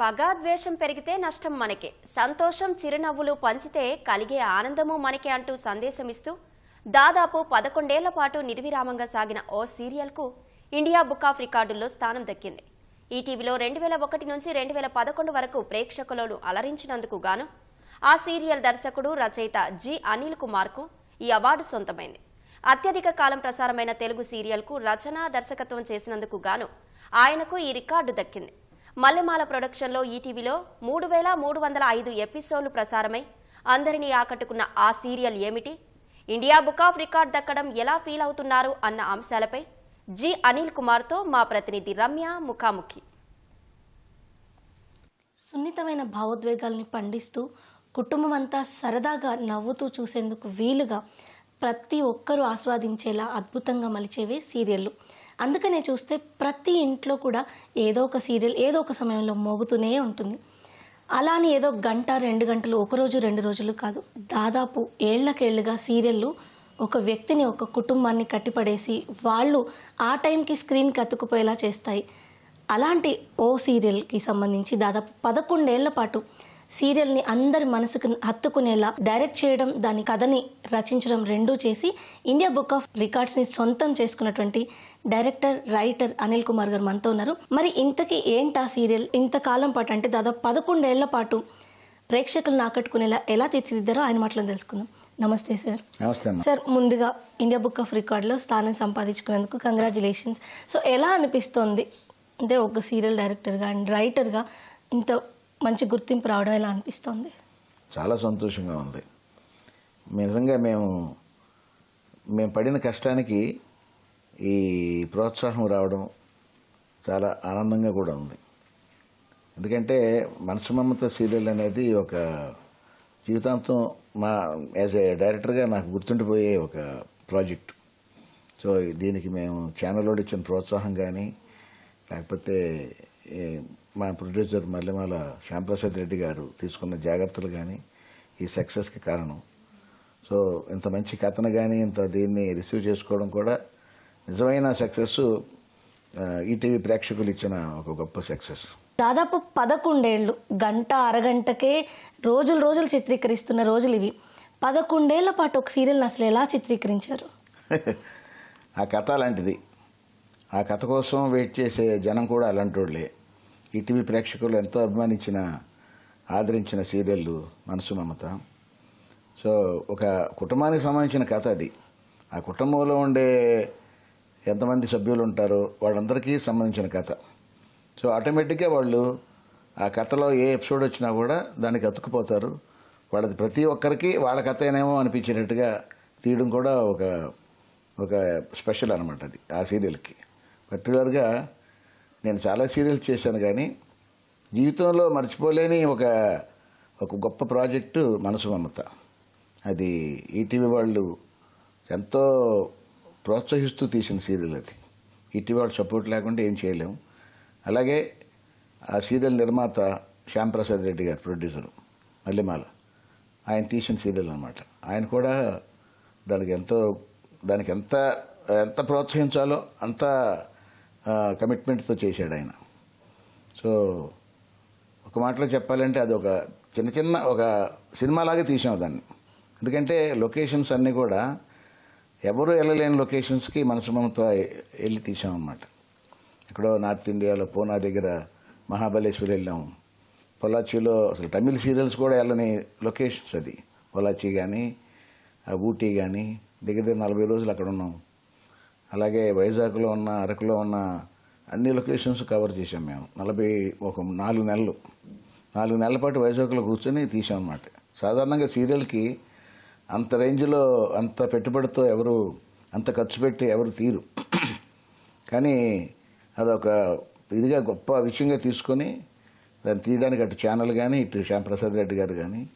పగా ద్వేషం పెరిగితే నష్టం మనకే. సంతోషం చిరునవ్వులు పంచితే కలిగే ఆనందము మనకే అంటూ సందేశమిస్తూ దాదాపు పదకొండేళ్ళ పాటు నిర్విరామంగా సాగిన ఓ సీరియల్కు ఇండియా బుక్ ఆఫ్ రికార్డుల్లో స్థానం దక్కింది. ఈటీవీలో రెండు వేల ఒకటి నుంచి రెండు వేల పదకొండు వరకు ప్రేక్షకులను అలరించినందుకు గాను ఆ సీరియల్ దర్శకుడు రచయిత జి. అనిల్ కుమార్కు ఈ అవార్డు సొంతమైంది. అత్యధిక కాలం ప్రసారమైన తెలుగు సీరియల్కు రచన దర్శకత్వం చేసినందుకు గాను ఆయనకు ఈ రికార్డు దక్కింది. మల్లెమాల ప్రొడక్షన్లో ఈటీవీలో మూడు వేల మూడు వందల ఐదు ఎపిసోడ్లు ప్రసారమై అందరినీ ఆకట్టుకున్న ఆ సీరియల్ ఏమిటి? ఇండియా బుక్ ఆఫ్ రికార్డ్ దక్కడం ఎలా ఫీల్ అవుతున్నారు అన్న అంశాలపై జి అనిల్ కుమార్తో మా ప్రతినిధి రమ్య ముఖాముఖి. సున్నితమైన భావోద్వేగాల్ని పండిస్తూ కుటుంబం అంతా సరదాగా నవ్వుతూ చూసేందుకు వీలుగా ప్రతి ఒక్కరూ ఆస్వాదించేలా అద్భుతంగా మలిచేవే సీరియళ్ళు. అందుకనే చూస్తే ప్రతి ఇంట్లో కూడా ఏదో ఒక సీరియల్ ఏదో ఒక సమయంలో మోగుతూనే ఉంటుంది. అలా అని ఏదో గంట రెండు గంటలు ఒక రోజు రెండు రోజులు కాదు. దాదాపు ఏళ్ళకేళ్ళుగా సీరియళ్ళు ఒక వ్యక్తిని ఒక కుటుంబాన్ని కట్టిపడేసి వాళ్ళు ఆ టైంకి స్క్రీన్కి అతుక్కుపోయేలా చేస్తాయి. అలాంటి ఓ సీరియల్కి సంబంధించి దాదాపు పదకొండేళ్ళ పాటు సీరియల్ని అందరి మనసుకు హత్తుకునేలా డైరెక్ట్ చేయడం దాని కథని రచించడం రెండూ చేసి ఇండియా బుక్ ఆఫ్ రికార్డ్స్ని సొంతం చేసుకున్నటువంటి డైరెక్టర్ రైటర్ అనిల్ కుమార్ గారు మనతో ఉన్నారు. మరి ఇంతకీ ఏంటా సీరియల్? ఇంతకాలం పాటు అంటే దాదాపు పదకొండేళ్ళ పాటు ప్రేక్షకులను ఆకట్టుకునేలా ఎలా తీర్చిదిద్దారో ఆయన మాటలను తెలుసుకుందాం. నమస్తే సార్. నమస్తే సార్ ముందుగా ఇండియా బుక్ ఆఫ్ రికార్డ్లో స్థానం సంపాదించుకున్నందుకు కంగ్రాచులేషన్స్. సో ఎలా అనిపిస్తోంది? అంటే ఒక సీరియల్ డైరెక్టర్గా అండ్ రైటర్గా ఇంత మంచి గుర్తింపు రావడం ఎలా అనిపిస్తోంది? చాలా సంతోషంగా ఉంది. నిజంగా మేము మేము పడిన కష్టానికి ఈ ప్రోత్సాహం రావడం చాలా ఆనందంగా కూడా ఉంది. ఎందుకంటే మనసు మమత సీరియల్ అనేది ఒక జీవితాంతం మా యాజ్ ఏ డైరెక్టర్గా నాకు గుర్తుండిపోయే ఒక ప్రాజెక్ట్. సో దీనికి మేము ఛానల్లో ఇచ్చిన ప్రోత్సాహం కానీ లేకపోతే మా ప్రొడ్యూసర్ మల్లెమాల శ్యాంప్రసాద్ రెడ్డి గారు తీసుకున్న జాగ్రత్తలు కానీ ఈ సక్సెస్కి కారణం. సో ఇంత మంచి కథను కానీ ఇంత దీన్ని రిసీవ్ చేసుకోవడం కూడా నిజమైన సక్సెస్ ఈటీవీ ప్రేక్షకులు ఇచ్చిన ఒక గొప్ప సక్సెస్ దాదాపు పదకొండేళ్ళు గంట అరగంటకే రోజులు రోజులు చిత్రీకరిస్తున్న రోజులు ఇవి. పదకొండేళ్ళ పాటు ఒక సీరియల్ని అసలు ఎలా చిత్రీకరించారు? ఆ కథ అలాంటిది. ఆ కథ కోసం వెయిట్ చేసే జనం కూడా అలాంటి వాళ్ళే ఈటీవీ ప్రేక్షకులు ఎంతో అభిమానించిన ఆదరించిన సీరియళ్ళు మనసు మమత. సో ఒక కుటుంబానికి సంబంధించిన కథ అది. ఆ కుటుంబంలో ఉండే ఎంతమంది సభ్యులు ఉంటారో వాళ్ళందరికీ సంబంధించిన కథ. సో ఆటోమేటిక్గా వాళ్ళు ఆ కథలో ఏ ఎపిసోడ్ వచ్చినా కూడా దానికి అతుక్కుపోతారు. వాళ్ళది ప్రతి ఒక్కరికి వాళ్ళ కథ ఏనేమో అనిపించేటట్టుగా తీయడం కూడా ఒక ఒక స్పెషల్ అనమాట అది ఆ సీరియల్కి. పర్టికులర్గా నేను చాలా సీరియల్స్ చేశాను కానీ జీవితంలో మర్చిపోలేని ఒక ఒక గొప్ప ప్రాజెక్టు మనసు మమత. అది ఈటీవీ వాళ్ళు ఎంతో ప్రోత్సహిస్తూ తీసిన సీరియల్ అది. ఈటీవీ వాళ్ళు సపోర్ట్ లేకుండా ఏం చేయలేము. అలాగే ఆ సీరియల్ నిర్మాత శ్యాంప్రసాద్ రెడ్డి గారు ప్రొడ్యూసరు మల్లెమాల. ఆయన తీసిన సీరియల్ అనమాట ఆయన కూడా దానికి ఎంతో దానికి ఎంత ఎంత ప్రోత్సహించాలో అంత కమిట్మెంట్తో చేశాడు ఆయన. సో ఒక మాటలో చెప్పాలంటే అది ఒక చిన్న చిన్న ఒక సినిమాలాగే తీసాం దాన్ని. ఎందుకంటే లొకేషన్స్ అన్నీ కూడా ఎవరు వెళ్ళలేని లొకేషన్స్కి మనసు వెళ్ళి తీసాం అన్నమాట ఎక్కడో నార్త్ ఇండియాలో పూనా దగ్గర మహాబలేశ్వర్ వెళ్ళాము పొలాచిలో అసలు తమిళ సీరియల్స్ కూడా వెళ్ళని లొకేషన్స్ అది. పొలాచి కానీ ఊటీ కానీ దగ్గర దగ్గర నలభై రోజులు అక్కడ ఉన్నాం. అలాగే వైజాగ్లో ఉన్న అరకులో ఉన్న అన్ని లొకేషన్స్ కవర్ చేసాం మేము. నలభై ఒక నాలుగు నెలలు. నాలుగు నెలల పాటు వైజాగ్లో కూర్చొని తీసాం అన్నమాట. సాధారణంగా సీరియల్కి అంత రేంజ్లో అంత పెట్టుబడితో ఎవరు అంత ఖర్చు పెట్టి ఎవరు తీరు. కానీ అదొక ఇదిగా గొప్ప విషయంగా తీసుకొని దాన్ని తీయడానికి అటు ఛానల్ కానీ ఇటు శ్యాంప్రసాద్ రెడ్డి గారు కానీ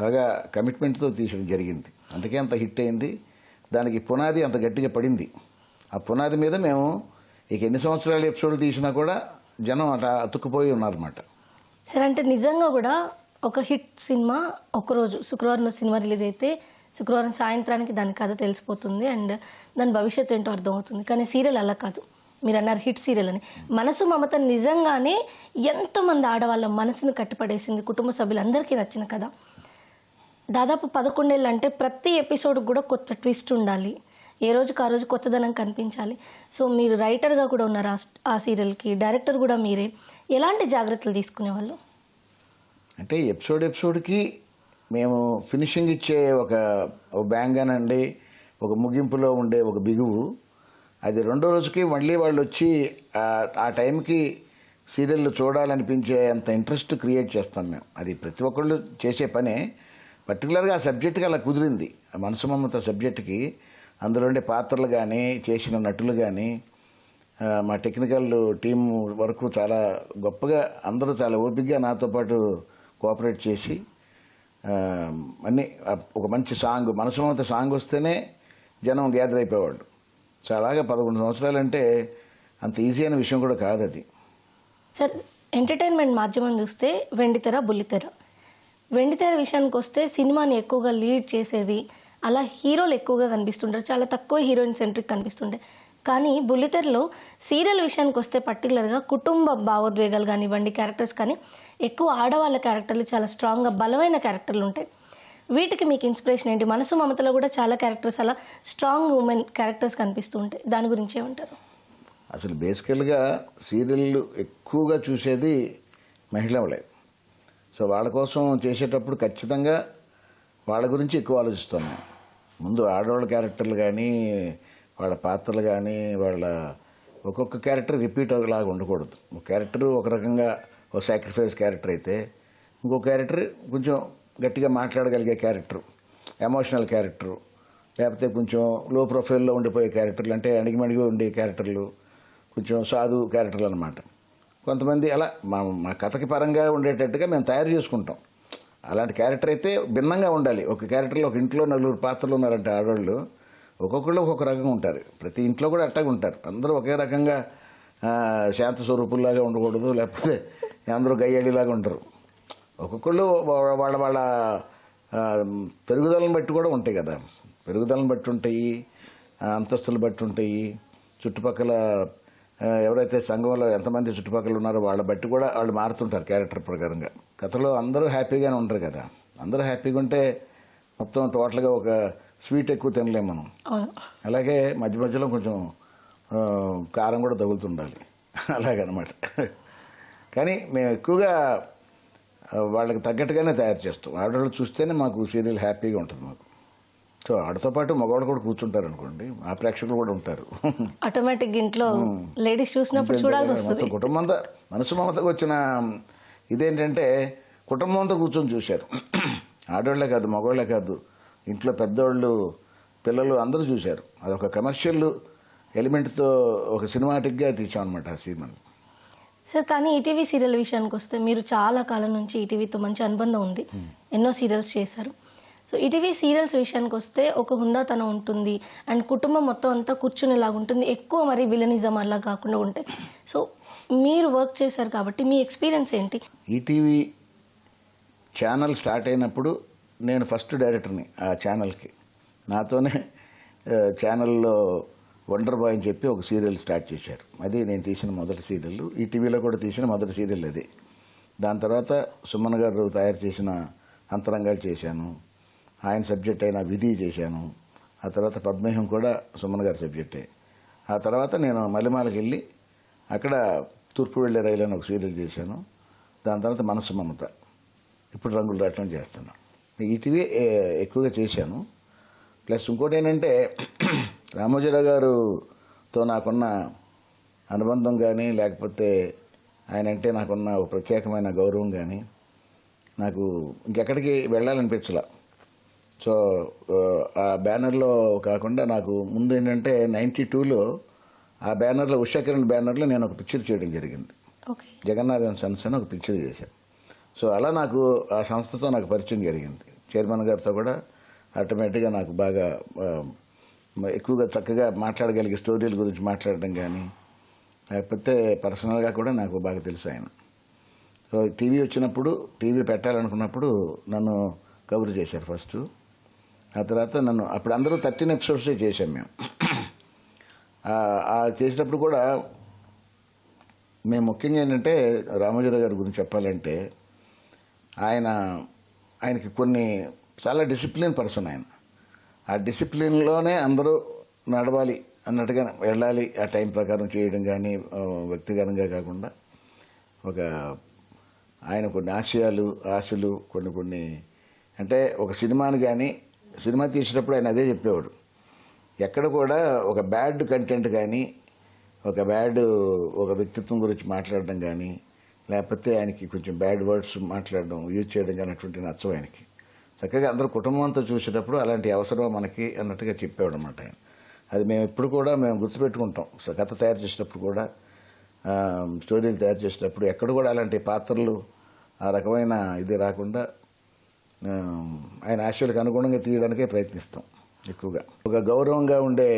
బాగా కమిట్మెంట్తో తీసడం జరిగింది. అందుకే అంత హిట్ అయింది. దానికి పునాది అంత గట్టిగా పడింది. ఆ పునాది మీద మేము ఇక ఎన్ని సంవత్సరాలు ఎపిసోడ్లు తీసినా కూడా జనం అట్లా అతుక్కుపోయి ఉన్నారన్నమాట. సరే అంటే నిజంగా కూడా ఒక హిట్ సినిమా ఒకరోజు శుక్రవారం సినిమా రిలీజ్ అయితే శుక్రవారం సాయంత్రానికి దాని కథ తెలిసిపోతుంది అండ్ దాని భవిష్యత్తు ఏంటో అర్థమవుతుంది. కానీ సీరియల్ అలా కాదు. మీరు అన్నారు హిట్ సీరియల్ అని. మనసు మమత నిజంగానే ఎంతోమంది ఆడవాళ్ళ మనసును కట్టుపడేసింది కుటుంబ సభ్యులందరికీ నచ్చిన కథ. దాదాపు పదకొండేళ్ళు అంటే ప్రతి ఎపిసోడ్ కూడా కొత్త ట్విస్ట్ ఉండాలి. ఏ రోజుకి ఆ రోజు కొత్తదనం కనిపించాలి. సో మీరు రైటర్గా కూడా ఉన్నారు ఆ సీరియల్కి డైరెక్టర్ కూడా మీరే. ఎలాంటి జాగ్రత్తలు తీసుకునేవాళ్ళు? అంటే ఎపిసోడ్ ఎపిసోడ్కి మేము ఫినిషింగ్ ఇచ్చే ఒక ఒక బ్యాంగ్ అనండి ఒక ముగింపులో ఉండే ఒక బిగువు. అది రెండో రోజుకి మళ్ళీ వాళ్ళు వచ్చి ఆ- టైంకి సీరియల్ చూడాలనిపించే అంత ఇంట్రెస్ట్ క్రియేట్ చేస్తాం మేము. అది ప్రతి ఒక్కళ్ళు చేసే పనే. పర్టికులర్గా ఆ సబ్జెక్ట్కి అలా కుదిరింది. ఆ మనసు మమత సబ్జెక్ట్కి అందులో ఉండే పాత్రలు కానీ చేసిన నటులు కానీ మా టెక్నికల్ టీం వరకు చాలా గొప్పగా అందరూ చాలా ఓపికగా నాతో పాటు కోఆపరేట్ చేసి అన్ని ఒక మంచి సాంగ్ మనసు సాంగ్ వస్తేనే జనం గ్యాదర్ అయిపోయేవాళ్ళు. సో అలాగే పదకొండు సంవత్సరాలు అంటే అంత ఈజీ అయిన విషయం కూడా కాదు అది. సార్ ఎంటర్టైన్మెంట్ మాధ్యమం చూస్తే వెండితెర బుల్లితెర. వెండితెర విషయానికి వస్తే సినిమాని ఎక్కువగా లీడ్ చేసేది అలా హీరోలు ఎక్కువగా కనిపిస్తుంటారు. చాలా తక్కువ హీరోయిన్ సెంట్రిక్ కనిపిస్తుంటాయి. కానీ బుల్లితెరలో సీరియల్ విషయానికి వస్తే పర్టికులర్గా కుటుంబ భావోద్వేగాలు కానివ్వండి క్యారెక్టర్స్ కానీ ఎక్కువ ఆడవాళ్ళ క్యారెక్టర్లు చాలా స్ట్రాంగ్గా బలమైన క్యారెక్టర్లు ఉంటాయి. వీటికి మీకు ఇన్స్పిరేషన్ ఏంటి? మనసు మమతలో కూడా చాలా క్యారెక్టర్స్ అలా స్ట్రాంగ్ ఉమెన్ క్యారెక్టర్స్ కనిపిస్తూ ఉంటాయి. దాని గురించి ఏమంటారు? అసలు బేసికల్గా సీరియళ్ళు ఎక్కువగా చూసేది మహిళలే. సో వాళ్ళ కోసం చేసేటప్పుడు ఖచ్చితంగా వాళ్ళ గురించి ఎక్కువ ఆలోచిస్తున్నాం ముందు ఆడవాళ్ళ క్యారెక్టర్లు కానీ వాళ్ళ పాత్రలు కానీ వాళ్ళ ఒక్కొక్క క్యారెక్టర్ రిపీట్ లాగా ఉండకూడదు. ఒక క్యారెక్టర్ ఒక రకంగా ఒక సాక్రిఫైస్ క్యారెక్టర్ అయితే ఇంకో క్యారెక్టర్ కొంచెం గట్టిగా మాట్లాడగలిగే క్యారెక్టర్ ఎమోషనల్ క్యారెక్టరు లేకపోతే కొంచెం లో ప్రొఫైల్లో ఉండిపోయే క్యారెక్టర్లు అంటే అణిగిమణిగి ఉండే క్యారెక్టర్లు కొంచెం సాధు క్యారెక్టర్లు అనమాట కొంతమంది అలా మా మా కథకి పరంగా ఉండేటట్టుగా మేము తయారు చేసుకుంటాం. అలాంటి క్యారెక్టర్ అయితే భిన్నంగా ఉండాలి. ఒక క్యారెక్టర్లో ఒక ఇంట్లో నలుగురు పాత్రలు ఉన్నారంటే ఆడవాళ్ళు ఒక్కొక్కళ్ళు ఒక్కొక్క రకంగా ఉంటారు. ప్రతి ఇంట్లో కూడా అట్టాగా ఉంటారు. అందరూ ఒకే రకంగా శాంత స్వరూపుల్లాగా ఉండకూడదు లేకపోతే అందరూ గయ్యాళిలాగా ఉంటారు ఒక్కొక్కళ్ళు వాళ్ళ వాళ్ళ పెరుగుదలను బట్టి కూడా ఉంటాయి కదా. పెరుగుదలను బట్టి ఉంటాయి అంతస్తులు బట్టి ఉంటాయి. చుట్టుపక్కల ఎవరైతే సంఘంలో ఎంతమంది చుట్టుపక్కల ఉన్నారో వాళ్ళ బట్టి కూడా వాళ్ళు మారుతుంటారు క్యారెక్టర్ ప్రకారంగా. కథలో అందరూ హ్యాపీగానే ఉంటారు కదా. అందరూ హ్యాపీగా ఉంటే మొత్తం టోటల్గా ఒక స్వీట్ ఎక్కువ తినలేం మనం. అలాగే మధ్య మధ్యలో కొంచెం కారం కూడా తగులుతుండాలి. అలాగనమాట. కానీ మేము ఎక్కువగా వాళ్ళకి తగ్గట్టుగానే తయారు చేస్తాం. ఆడవాళ్ళు చూస్తేనే మాకు సీరియల్ హ్యాపీగా ఉంటుంది మాకు. సో ఆడతో పాటు మగవాళ్ళు కూడా కూర్చుంటారు అనుకోండి ఆ ప్రేక్షకులు కూడా ఉంటారు. ఆటోమేటిక్ ఇంట్లో లేడీస్ చూసినప్పుడు చూడాల్సి వస్తుంది. మొత్తం కుటుంబం అంతా మనసు మమతకు వచ్చిన ఇదేంటంటే కుటుంబం అంతా కూర్చొని చూశారు. ఆడవాళ్ళే కాదు మగవాళ్ళే కాదు ఇంట్లో పెద్దవాళ్ళు పిల్లలు అందరూ చూశారు. అదొక కమర్షియల్ ఎలిమెంట్తో ఒక సినిమాటిక్గా తీసామన్నమాట ఆ సినిమాని. సార్ కానీ ఈటీవీ సీరియల్ విషయానికి వస్తే మీరు చాలా కాలం నుంచి ఈటీవీతో మంచి అనుబంధం ఉంది. ఎన్నో సీరియల్స్ చేశారు. సో ఈటీవీ సీరియల్స్ విషయానికి వస్తే ఒక హుందాతనం ఉంటుంది. అండ్ కుటుంబం మొత్తం అంతా కూర్చునేలాగా ఉంటుంది. ఎక్కువ మరి విలనిజం అలా కాకుండా ఉంటాయి సో మీరు వర్క్ చేశారు కాబట్టి మీ ఎక్స్పీరియన్స్ ఏంటి? ఈటీవీ ఛానల్ స్టార్ట్ అయినప్పుడు నేను ఫస్ట్ డైరెక్టర్ని ఆ ఛానల్కి నాతోనే ఛానల్లో వండర్ బాయ్ అని చెప్పి ఒక సీరియల్ స్టార్ట్ చేశారు. అది నేను తీసిన మొదటి సీరియల్ ఈటీవీలో కూడా తీసిన మొదటి సీరియల్ అది. దాని తర్వాత సుమన్ గారు తయారు చేసిన అంతరంగాలు చేశాను. ఆయన సబ్జెక్ట్ అయిన విధి చేశాను. ఆ తర్వాత పద్మేహం కూడా సుమన్ గారి సబ్జెక్టే ఆ తర్వాత నేను మలిమాలకి వెళ్ళి అక్కడ తూర్పు వెళ్ళే రైలు అని ఒక సీరియల్ చేశాను. దాని తర్వాత మనసు మమత. ఇప్పుడు రంగులు రాటం చేస్తున్నాను ఈటీవీ ఎక్కువగా చేశాను. ప్లస్ ఇంకోటి ఏంటంటే రామోజీరావు గారుతో నాకున్న అనుబంధం కానీ లేకపోతే ఆయన అంటే నాకున్న ఒక ప్రత్యేకమైన గౌరవం కానీ నాకు ఇంకెక్కడికి వెళ్ళాలనిపించలా. సో ఆ బ్యానర్లో కాకుండా నాకు ముందు ఏంటంటే నైంటీ టూలో ఆ బ్యానర్లో ఉషాకిరణ్ బ్యానర్లో నేను ఒక పిక్చర్ చేయడం జరిగింది. ఓకే. జగన్నాథ్ అండ్ సన్స్ అని ఒక పిక్చర్ చేశాం సో అలా నాకు ఆ సంస్థతో నాకు పరిచయం జరిగింది. చైర్మన్ గారితో కూడా ఆటోమేటిక్గా నాకు బాగా ఎక్కువగా చక్కగా మాట్లాడగలిగే స్టోరీల గురించి మాట్లాడడం కానీ లేకపోతే పర్సనల్గా కూడా నాకు బాగా తెలుసు ఆయన. సో టీవీ వచ్చినప్పుడు టీవీ పెట్టాలనుకున్నప్పుడు నన్ను కవర్ చేశారు ఫస్ట్. ఆ తర్వాత నన్ను అప్పుడు అందరూ థర్టీన్ ఎపిసోడ్సే చేశాం మేము. చేసినప్పుడు కూడా మేము ముఖ్యంగా ఏంటంటే రామోజీరావు గారి గురించి చెప్పాలంటే ఆయన ఆయనకి కొన్ని చాలా డిసిప్లిన్ పర్సన్ ఆయన. ఆ డిసిప్లిన్లోనే అందరూ నడవాలి అన్నట్టుగా వెళ్ళాలి ఆ టైం ప్రకారం చేయడం కానీ వ్యక్తిగతంగా కాకుండా ఒక ఆయన కొన్ని ఆశయాలు ఆశలు కొన్ని కొన్ని అంటే ఒక సినిమాను కానీ సినిమా తీసేటప్పుడు ఆయన అదే చెప్పేవాడు. ఎక్కడ కూడా ఒక బ్యాడ్ కంటెంట్ కానీ ఒక బ్యాడ్ ఒక వ్యక్తిత్వం గురించి మాట్లాడడం కానీ లేకపోతే ఆయనకి కొంచెం బ్యాడ్ వర్డ్స్ మాట్లాడడం యూజ్ చేయడం కానీ అటువంటి నచ్చవు ఆయనకి. చక్కగా అందరూ కుటుంబంతో చూసేటప్పుడు అలాంటి అవసరం మనకి అన్నట్టుగా చెప్పేవాడు అనమాట ఆయన. అది మేము ఎప్పుడు కూడా మేము గుర్తుపెట్టుకుంటాం. సో కథ తయారు చేసేటప్పుడు కూడా స్టోరీలు తయారు చేసేటప్పుడు ఎక్కడ కూడా అలాంటి పాత్రలు ఆ రకమైన ఇది రాకుండా ఆయన ఆశయాలకు అనుగుణంగా తీయడానికే ప్రయత్నిస్తాం. ఎక్కువగా. ఒక గౌరవంగా ఉండే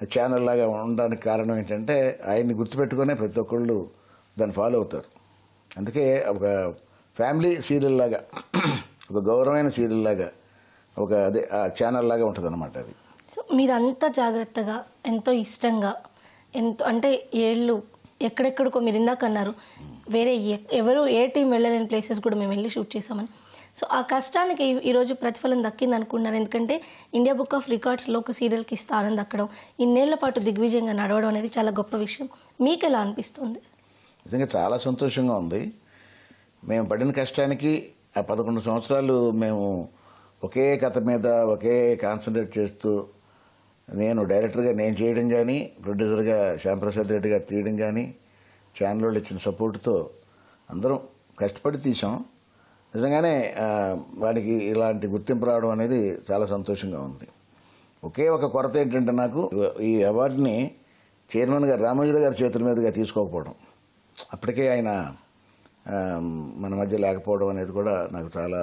ఛానల్ లాగా ఉండడానికి కారణం ఏంటంటే ఆయన్ని గుర్తుపెట్టుకునే ప్రతి ఒక్కళ్ళు దాన్ని ఫాలో అవుతారు. అందుకే ఒక ఫ్యామిలీ సీరియల్ లాగా ఒక గౌరవమైన సీరియల్ లాగా ఒక అదే ఆ ఛానల్ లాగా ఉంటుంది అనమాట అది. సో మీరంత జాగ్రత్తగా ఎంతో ఇష్టంగా ఎంతో అంటే ఏళ్ళు ఎక్కడెక్కడికో మీరు ఇందాక అన్నారు వేరే ఎవరు ఏ టీం వెళ్ళలేని ప్లేసెస్ కూడా మేము వెళ్ళి షూట్ చేసామని సో ఆ కష్టానికి ఈరోజు ప్రతిఫలం దక్కింది అనుకున్నారు ఎందుకంటే ఇండియా బుక్ ఆఫ్ రికార్డ్స్లో ఒక సీరియల్కి స్థానం దక్కడం ఇన్నేళ్ళ పాటు దిగ్విజయంగా నడవడం అనేది చాలా గొప్ప విషయం. మీకు ఎలా అనిపిస్తుంది? నిజంగా చాలా సంతోషంగా ఉంది. మేము పడిన కష్టానికి ఆ పదకొండు సంవత్సరాలు మేము ఒకే కథ మీద ఒకే కాన్సన్ట్రేట్ చేస్తూ నేను డైరెక్టర్గా నేను చేయడం కానీ ప్రొడ్యూసర్గా శ్యాంప్రసాద్ రెడ్డి గారు తీయడం కానీ ఛానల్ వాళ్ళు ఇచ్చిన సపోర్ట్తో అందరం కష్టపడి తీసాం నిజంగానే ఆ, వారికి ఇలాంటి గుర్తింపు రావడం అనేది చాలా సంతోషంగా ఉంది. ఒకే ఒక కొరత ఏంటంటే నాకు ఈ అవార్డుని చైర్మన్ గారు రామోజీరావు గారి చేతుల మీదుగా తీసుకోకపోవడం. అప్పటికే ఆయన మన మధ్య లేకపోవడం అనేది కూడా నాకు చాలా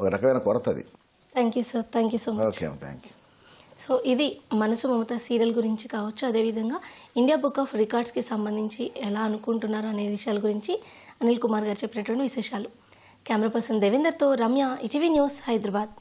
ఒక రకమైన కొరత అది. Thank you sir thank you so much okay thank you so ఇది మనసు మమత సీరియల్ గురించి కావచ్చు అదేవిధంగా ఇండియా బుక్ ఆఫ్ రికార్డ్స్కి సంబంధించి ఎలా అనుకుంటున్నారు అనే విషయాల గురించి అనిల్ కుమార్ గారు చెప్పినటువంటి విశేషాలు. కెమెరా పర్సన్ దేవేందర్తో రమ్య ఇటీవీ న్యూస్ హైదరాబాద్.